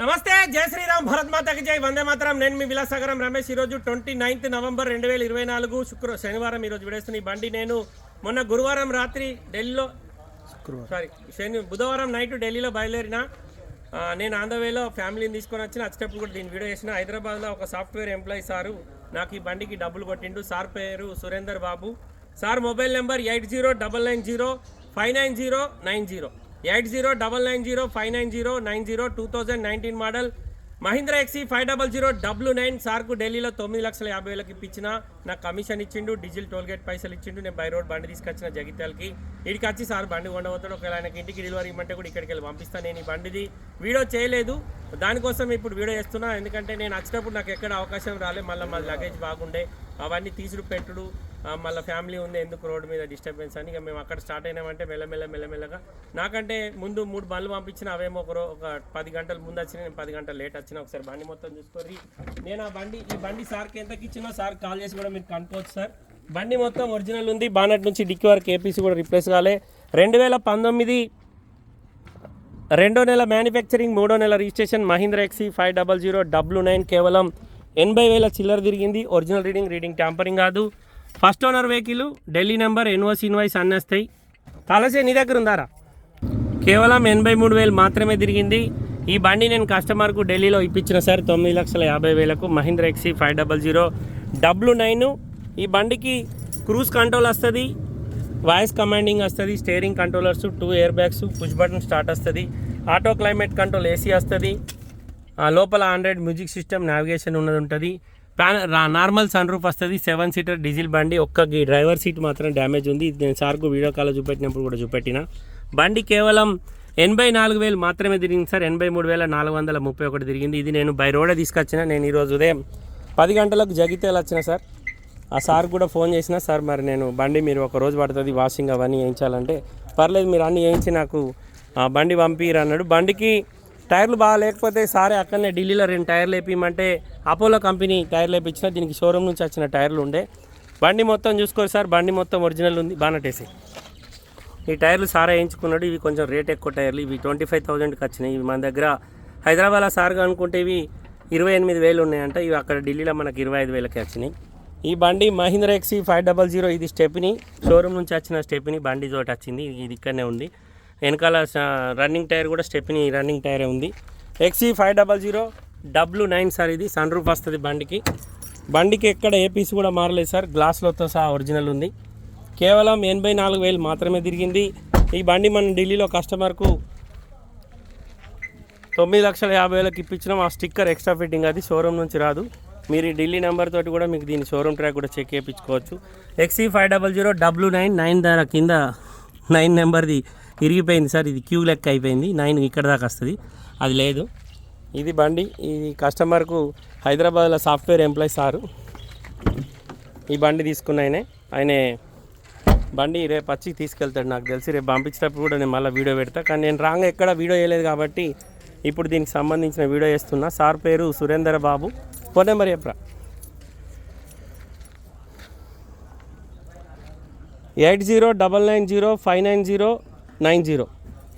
నమస్తే జై శ్రీరామ్ భరత్ మాతకి జై వందే మాతరం. నేను మీ విలాసాగరం రమేష్. ఈరోజు ట్వంటీ నైన్త్ నవంబర్ రెండు వేల ఇరవై నాలుగు శుక్ర శనివారం ఈరోజు విడేస్తున్న ఈ బండి నేను మొన్న గురువారం రాత్రి ఢిల్లీలో సారీ శని బుధవారం నైట్ ఢిల్లీలో బయలుదేరిన నేను ఆంధ్రవేలో ఫ్యామిలీని తీసుకొని వచ్చిన వచ్చేటప్పుడు కూడా దీని వీడియో చేసిన. హైదరాబాద్లో ఒక సాఫ్ట్వేర్ ఎంప్లాయీ సారు నాకు ఈ బండికి డబ్బులు కొట్టిండు. సార్ పేరు Surender Babu. Sir mobile number eight zero double nine zero five nine zero nine zero. Eight zero double nine zero five nine zero nine zero two thousand nineteen model Mahindra XUV five double zero W nine సార్కు ఢిల్లీలో తొమ్మిది లక్షల యాభై వేలకు ఇప్పించిన నాకు commission ఇచ్చిండు diesel toll gate పైసలు ఇచ్చిండు నేను బై రోడ్ బండి తీసుకొచ్చిన జగిత్యాలకి. ఇక్కడికి వచ్చి సార్ బండి కొండవతాడు ఒకవేళ ఆయనకి ఇంటికి డెలివరీ ఇవ్వమంటే కూడా ఇక్కడికి వెళ్ళి పంపిస్తాను నేను ఈ బండిది వీడియో చేయలేదు. దానికోసం ఇప్పుడు వీడియో చేస్తున్నా ఎందుకంటే నేను వచ్చినప్పుడు నాకు ఎక్కడ అవకాశం రాలే మళ్ళీ మా లగేజ్ బాగుండే అవన్నీ తీసుడు పెట్టుడు మళ్ళీ ఫ్యామిలీ ఉంది ఎందుకు రోడ్డు మీద డిస్టర్బెన్స్ అని. ఇక మేము అక్కడ స్టార్ట్ అయినామంటే మెల్లమెల్ల మెల్లమెల్లగా. నాకంటే ముందు మూడు బండ్లు పంపించిన అవేమో ఒక ఒక పది గంటల ముందు వచ్చిన నేను పది గంటలు లేట్ వచ్చిన ఒకసారి బండి మొత్తం చూసుకోరి నేను ఆ బండి ఈ బండి సార్కి ఎంతకి ఇచ్చినా సార్ కాల్ చేసి కూడా మీరు కనుక్కోవచ్చు సార్. బండి మొత్తం ఒరిజినల్ ఉంది. బానట్ నుంచి డిక్కి వరకు ఏపీసీ కూడా రిప్లేస్ కాలే. రెండు వేల పంతొమ్మిది రెండో నెల మ్యానుఫ్యాక్చరింగ్ మూడో నెల registration Mahindra XUV five double zero W nine కేవలం ఎనభై వేల చిల్లర తిరిగింది. ఒరిజినల్ రీడింగ్ రీడింగ్ ట్యాంపరింగ్ కాదు. First owner vehicle Delhi number NOC invoice అన్నేస్తాయి తలసే నీ దగ్గర ఉందారా? కేవలం ఎనభై మూడు వేలు మాత్రమే తిరిగింది. ఈ బండి నేను కస్టమర్కు ఢిల్లీలో ఇప్పించిన సార్ తొమ్మిది లక్షల యాభై వేలకు Mahindra XUV five double zero W nine. ఈ బండికి క్రూజ్ కంట్రోల్ వస్తుంది వాయిస్ కమాండింగ్ వస్తుంది steering controllers two air bags push button start వస్తుంది ఆటో క్లైమేట్ కంట్రోల్ ఏసీ వస్తుంది. లోపల ఆండ్రాయిడ్ మ్యూజిక్ సిస్టమ్ నావిగేషన్ ఉన్నది ఉంటుంది ప్యాన్ నార్మల్ సన్ రూఫ్ వస్తుంది సెవెన్ సీటర్ డీజిల్ బండి ఒక్క గీ- డ్రైవర్ సీట్ మాత్రం డ్యామేజ్ ఉంది. ఇది నేను సార్కు వీడియో కాల్లో చూపెట్టినప్పుడు కూడా చూపెట్టిన. బండి కేవలం ఎనభై నాలుగు వేలు మాత్రమే తిరిగింది సార్. ఎనభై మూడు వేల నాలుగు వందల ముప్పై ఒకటి తిరిగింది. ఇది నేను బై రోడే తీసుకొచ్చిన. నేను ఈరోజు ఉదయం పది గంటలకు జగిత్యాల వచ్చిన సార్. ఆ సార్ కూడా ఫోన్ చేసిన సార్ మరి నేను బండి మీరు ఒక రోజు పడుతుంది వాషింగ్ అవన్నీ వేయించాలంటే. పర్లేదు మీరు అన్నీ వేయించి నాకు ఆ, బండి పంపిరు అన్నాడు. బండికి టైర్లు బాగా లేకపోతే సారే అక్కడనే ఢిల్లీలో రెండు టైర్లు వేపించమంటే అపోలో కంపెనీ టైర్లు వేపించిన దీనికి షోరూమ్ నుంచి వచ్చిన టైర్లు ఉండే. బండి మొత్తం చూసుకోరు సార్ బండి మొత్తం ఒరిజినల్ ఉంది బానటేసి ఈ టైర్లు సారా వేయించుకున్నాడు ఇవి కొంచెం రేట్ ఎక్కువ టైర్లు ఇవి ట్వంటీ ఫైవ్ థౌజండ్కి వచ్చినాయి. ఇవి మన దగ్గర హైదరాబాద్లో సార్గా అనుకుంటే ఇవి ఇరవై ఎనిమిది వేలు ఉన్నాయంట. ఇవి అక్కడ ఢిల్లీలో మనకి ఇరవై ఐదు వేలకి వచ్చినాయి. ఈ బండి Mahindra XUV five double zero ఇది స్టెప్ని షోరూమ్ నుంచి వచ్చిన స్టెప్ని బండి చోట వచ్చింది. ఇది ఇక్కడనే ఉంది. వెనకాల స- రన్నింగ్ టైర్ కూడా స్టెప్ని రన్నింగ్ టైరే ఉంది. XUV five double zero W nine sir ఇది సన్ రూఫ్ వస్తుంది బండికి. బండికి ఎక్కడ ఏ పీస్ కూడా మారలేదు సార్. గ్లాస్లతో సహా ఒరిజినల్ ఉంది. కేవలం ఎనభై నాలుగు వేలు మాత్రమే తిరిగింది. ఈ బండి మనం ఢిల్లీలో కస్టమర్కు తొమ్మిది లక్షల యాభై వేలకు ఇప్పించినాం. ఆ స్టిక్కర్ ఎక్స్ట్రా ఫిట్టింగ్ అది షోరూమ్ నుంచి రాదు. మీరు ఈ ఢిల్లీ నెంబర్ తోటి కూడా మీకు దీని షోరూమ్ ట్రాక్ కూడా చెక్ చేయించుకోవచ్చు. XUV five double zero W nine nine ధర కింద నైన్ నెంబర్ది ఇరిగిపోయింది సార్. ఇది క్యూ లెక్క అయిపోయింది. నైన్ ఇక్కడ దాకా వస్తుంది. అది లేదు. ఇది బండి. ఇది కస్టమర్కు హైదరాబాద్లో సాఫ్ట్వేర్ ఎంప్లాయీ సారు. ఈ బండి తీసుకున్న ఆయనే. ఆయనే బండి రేపు వచ్చి తీసుకెళ్తాడు. నాకు తెలిసి రేపు పంపించేటప్పుడు కూడా నేను మళ్ళీ వీడియో పెడతా. కానీ నేను రాంగ్ ఎక్కడ వీడియో వేయలేదు కాబట్టి ఇప్పుడు దీనికి సంబంధించిన వీడియో చేస్తున్నా. సార్ పేరు సురేందర్ బాబు. ఫోన్ నెంబర్ చెప్పరా? Eight zero double nine zero five nine zero nine zero.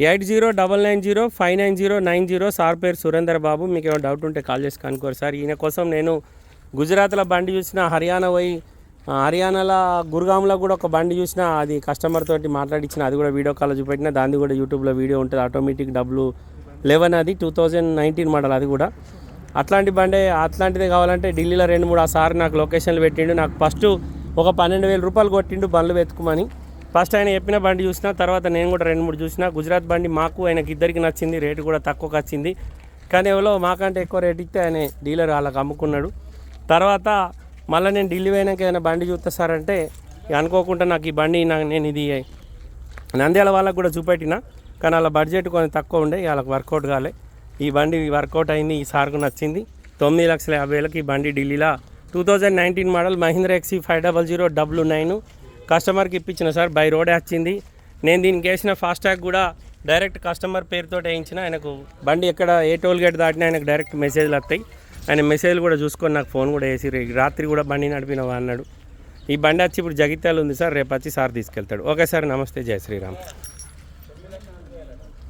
Eight zero double nine zero five nine zero nine zero. Sir పేరు సురేందర్ బాబు. మీకు ఏమైనా డౌట్ ఉంటే కాల్ చేసి కనుక్కోరు సార్. ఈయన కోసం నేను గుజరాత్లో బండి చూసిన హర్యానా పోయి హర్యానాలో గురుగాంలో కూడా ఒక బండి చూసిన అది కస్టమర్ తోటి మాట్లాడించిన అది కూడా వీడియో కాల్ చూపెట్టిన దాన్ని కూడా యూట్యూబ్లో వీడియో ఉంటుంది. ఆటోమేటిక్ డబ్బులు లెవెన్ అది టూ థౌజండ్ నైన్టీన్ మోడల్ అది కూడా. అట్లాంటి బండే అట్లాంటిది కావాలంటే ఢిల్లీలో రెండు మూడు ఆ సార్ నాకు లొకేషన్లు పెట్టిండు. నాకు ఫస్ట్ ఒక పన్నెండు వేల రూపాయలు కొట్టిండు బండ్లు వెతుకుమని. ఫస్ట్ ఆయన చెప్పిన బండి చూసిన తర్వాత నేను కూడా రెండు మూడు చూసిన. గుజరాత్ బండి మాకు ఆయనకి ఇద్దరికి నచ్చింది రేటు కూడా తక్కువకి వచ్చింది. కానీ ఎవరో మాకంటే ఎక్కువ రేట్ ఇస్తే ఆయన డీలర్ వాళ్ళకి అమ్ముకున్నాడు. తర్వాత మళ్ళీ నేను ఢిల్లీ పోయినాక ఏదైనా బండి చూస్తా సార్ అంటే అనుకోకుండా నాకు ఈ బండి నాకు నేను ఇది నంద్యాల వాళ్ళకు కూడా చూపెట్టిన. కానీ వాళ్ళ బడ్జెట్ కొంచెం తక్కువ ఉండే వాళ్ళకి వర్కౌట్ కాలే. ఈ బండి వర్కౌట్ అయింది ఈ సార్కు నచ్చింది. తొమ్మిది లక్షల యాభై వేలకి ఈ బండి ఢిల్లీలో. Two thousand nineteen model Mahindra XUV five double zero W nine కస్టమర్కి ఇప్పించిన సార్ బై రోడే వచ్చింది. నేను దీనికి వేసిన ఫాస్టాగ్ కూడా డైరెక్ట్ కస్టమర్ పేరుతో వేయించిన. ఆయనకు బండి ఎక్కడ ఏ టోల్ గేట్ దాటినా ఆయనకు డైరెక్ట్ మెసేజ్లు వస్తాయి. ఆయన మెసేజ్లు కూడా చూసుకొని నాకు ఫోన్ కూడా వేసి రాత్రి కూడా బండి నడిపినవా? అన్నాడు. ఈ బండి వచ్చి ఇప్పుడు జగిత్యాలు ఉంది సార్ రేపు వచ్చి సార్ తీసుకెళ్తాడు. ఓకే సార్ నమస్తే జై శ్రీరామ్.